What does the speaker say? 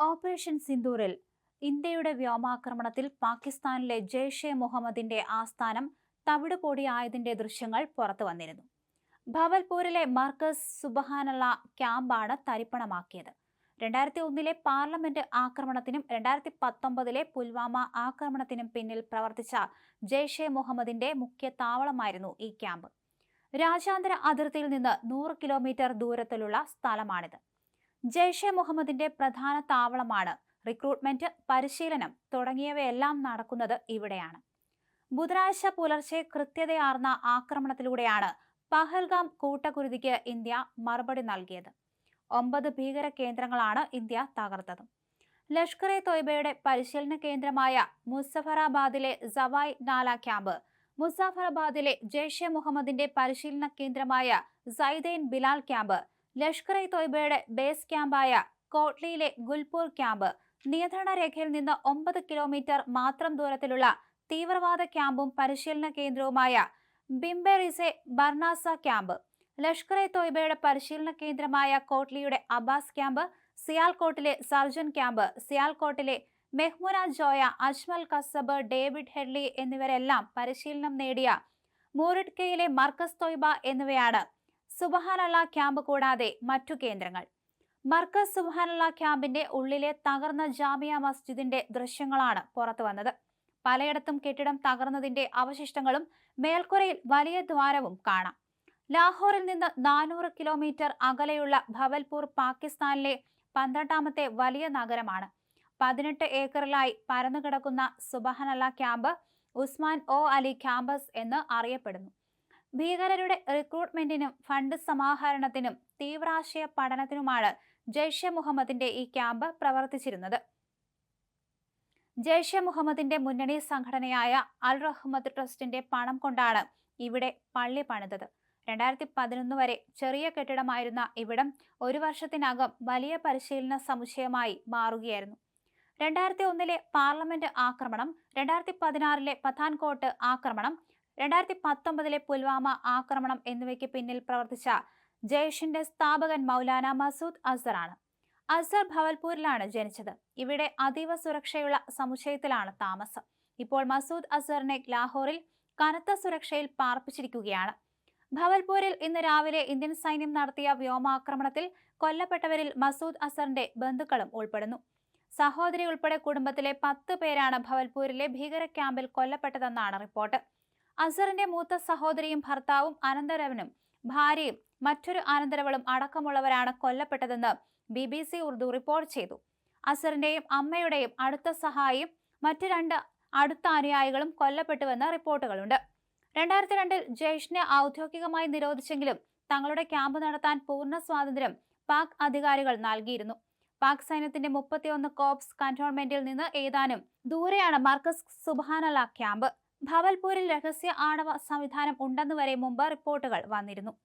Operation സിന്ദൂറിൽ ഇന്ത്യയുടെ വ്യോമാക്രമണത്തിൽ പാകിസ്ഥാനിലെ ജെയ്ഷെ മുഹമ്മദിന്റെ ആസ്ഥാനം തവിടുപൊടിയായതിന്റെ ദൃശ്യങ്ങൾ പുറത്തു വന്നിരുന്നു. ഭവൽപൂരിലെ മർക്കസ് സുബഹാനുള്ള ക്യാമ്പാണ് തരിപ്പണമാക്കിയത്. രണ്ടായിരത്തി ഒന്നിലെ പാർലമെന്റ് ആക്രമണത്തിനും രണ്ടായിരത്തി പത്തൊമ്പതിലെ പുൽവാമ ആക്രമണത്തിനും പിന്നിൽ പ്രവർത്തിച്ച ജെയ്ഷെ മുഹമ്മദിന്റെ മുഖ്യ താവളമായിരുന്നു ഈ ക്യാമ്പ്. രാജ്യാന്തര അതിർത്തിയിൽ നിന്ന് നൂറ് കിലോമീറ്റർ ദൂരത്തിലുള്ള സ്ഥലമാണിത്. ജെയ്ഷെ മുഹമ്മദിന്റെ പ്രധാന താവളമാണ് റിക്രൂട്ട്മെന്റ് പരിശീലനം തുടങ്ങിയവയെല്ലാം നടക്കുന്നത് ഇവിടെയാണ്. ബുധനാഴ്ച പുലർച്ചെ കൃത്യതയാർന്ന ആക്രമണത്തിലൂടെയാണ് പഹൽഗാം കൂട്ടക്കുരുതിക്ക് ഇന്ത്യ മറുപടി നൽകിയത്. ഒമ്പത് ഭീകര കേന്ദ്രങ്ങളാണ് ഇന്ത്യ തകർത്തത്. ലഷ്കർ എ തൊയ്ബയുടെ പരിശീലന കേന്ദ്രമായ മുസഫറാബാദിലെ സവായ് നാല ക്യാമ്പ് മുസാഫറാബാദിലെ ജെയ്ഷെ മുഹമ്മദിന്റെ പരിശീലന കേന്ദ്രമായ സൈദൈൻ ബിലാൽ ക്യാമ്പ് ലഷ്കർ ഇ തോയ്ബയുടെ ബേസ് ക്യാമ്പായ കോട്ട്ലിയിലെ ഗുൽപൂർ ക്യാമ്പ് നിയന്ത്രണ രേഖയിൽ നിന്ന് ഒമ്പത് കിലോമീറ്റർ മാത്രം ദൂരത്തിലുള്ള തീവ്രവാദ ക്യാമ്പും പരിശീലന കേന്ദ്രവുമായ ബിംബെറിസെ ബർണാസ ക്യാമ്പ്. ലഷ്കർ ഇ തോയ്ബയുടെ പരിശീലന കേന്ദ്രമായ കോട്ട്ലിയുടെ അബാസ് ക്യാമ്പ് സിയാൽകോട്ടിലെ സർജൻ ക്യാമ്പ് സിയാൽകോട്ടിലെ മെഹ്മുന ജോയ അജ്മൽ കസബ് ഡേവിഡ് ഹെഡ്ലി എന്നിവരെല്ലാം പരിശീലനം നേടിയ മൂറിഡ്കയിലെ മർക്കസ് തോയ്ബ എന്നിവയാണ് സുബഹാനല്ല ക്യാമ്പ് കൂടാതെ മറ്റു കേന്ദ്രങ്ങൾ. മർക്കസ് സുബഹാനല്ല ക്യാമ്പിന്റെ ഉള്ളിലെ തകർന്ന ജാമിയ മസ്ജിദിന്റെ ദൃശ്യങ്ങളാണ് പുറത്തു വന്നത്. പലയിടത്തും കെട്ടിടം തകർന്നതിന്റെ അവശിഷ്ടങ്ങളും മേൽക്കുരയിൽ വലിയ ദ്വാരവും കാണാം. ലാഹോറിൽ നിന്ന് നാനൂറ് കിലോമീറ്റർ അകലെയുള്ള ഭവൽപൂർ പാകിസ്ഥാനിലെ പന്ത്രണ്ടാമത്തെ വലിയ നഗരമാണ്. പതിനെട്ട് ഏക്കറിലായി പരന്നുകിടക്കുന്ന സുബഹനല്ല ക്യാമ്പ് ഉസ്മാൻ ഒ അലി ക്യാമ്പസ് എന്ന് അറിയപ്പെടുന്നു. ഭീകരരുടെ റിക്രൂട്ട്മെന്റിനും ഫണ്ട് സമാഹരണത്തിനും തീവ്രാശയ പഠനത്തിനുമാണ് ജയ്ഷെ മുഹമ്മദിന്റെ ഈ ക്യാമ്പ് പ്രവർത്തിച്ചിരുന്നത്. ജയ്ഷെ മുഹമ്മദിന്റെ മുന്നണി സംഘടനയായ അൽ റഹ്മദ് ട്രസ്റ്റിന്റെ പണം കൊണ്ടാണ് ഇവിടെ പള്ളി പണിതത്. രണ്ടായിരത്തി പതിനൊന്ന് വരെ ചെറിയ കെട്ടിടമായിരുന്ന ഇവിടം ഒരു വർഷത്തിനകം വലിയ പരിശീലന സമുച്ചയമായി മാറുകയായിരുന്നു. രണ്ടായിരത്തി ഒന്നിലെ പാർലമെന്റ് ആക്രമണം രണ്ടായിരത്തി പതിനാറിലെ പത്താൻകോട്ട് ആക്രമണം രണ്ടായിരത്തി പത്തൊമ്പതിലെ പുൽവാമ ആക്രമണം എന്നിവയ്ക്ക് പിന്നിൽ പ്രവർത്തിച്ച ജയ്ഷിന്റെ സ്ഥാപകൻ മൗലാന മസൂദ് അസറാണ് അസർ ഭവൽപൂരിലാണ് ജനിച്ചത്. ഇവിടെ അതീവ സുരക്ഷയുള്ള സമുച്ചയത്തിലാണ് താമസം. ഇപ്പോൾ മസൂദ് അസറിനെ ലാഹോറിൽ കനത്ത സുരക്ഷയിൽ പാർപ്പിച്ചിരിക്കുകയാണ്. ഭവൽപൂരിൽ ഇന്ന് രാവിലെ ഇന്ത്യൻ സൈന്യം നടത്തിയ വ്യോമാക്രമണത്തിൽ കൊല്ലപ്പെട്ടവരിൽ മസൂദ് അസറിന്റെ ബന്ധുക്കളും ഉൾപ്പെടുന്നു. സഹോദരി ഉൾപ്പെടെ കുടുംബത്തിലെ പത്ത് പേരാണ് ഭവൽപൂരിലെ ഭീകര ക്യാമ്പിൽ കൊല്ലപ്പെട്ടതെന്നാണ് റിപ്പോർട്ട്. അസറിന്റെ മൂത്ത സഹോദരിയും ഭർത്താവും അനന്തരവനും ഭാര്യയും മറ്റൊരു അനന്തരവളും അടക്കമുള്ളവരാണ് കൊല്ലപ്പെട്ടതെന്ന് B B C Urdu report ചെയ്തു. അസറിന്റെയും അമ്മയുടെയും അടുത്ത സഹായിയും മറ്റു രണ്ട് അടുത്ത അനുയായികളും കൊല്ലപ്പെട്ടുവെന്ന് റിപ്പോർട്ടുകളുണ്ട്. രണ്ടായിരത്തി രണ്ടിൽ ജയ്ഷിനെ ഔദ്യോഗികമായി നിരോധിച്ചെങ്കിലും തങ്ങളുടെ ക്യാമ്പ് നടത്താൻ പൂർണ സ്വാതന്ത്ര്യം പാക് അധികാരികൾ നൽകിയിരുന്നു. പാക് സൈന്യത്തിന്റെ മുപ്പത്തിയൊന്ന് കോപ്സ് കന്റോൺമെന്റിൽ നിന്ന് ഏതാനും ദൂരെയാണ് മർക്കസ് സുബാനല ക്യാമ്പ്. ഭവൽപൂരിൽ രഹസ്യ ആണവ സംവിധാനം ഉണ്ടെന്നുവരെ മുമ്പ് റിപ്പോർട്ടുകൾ വന്നിരുന്നു.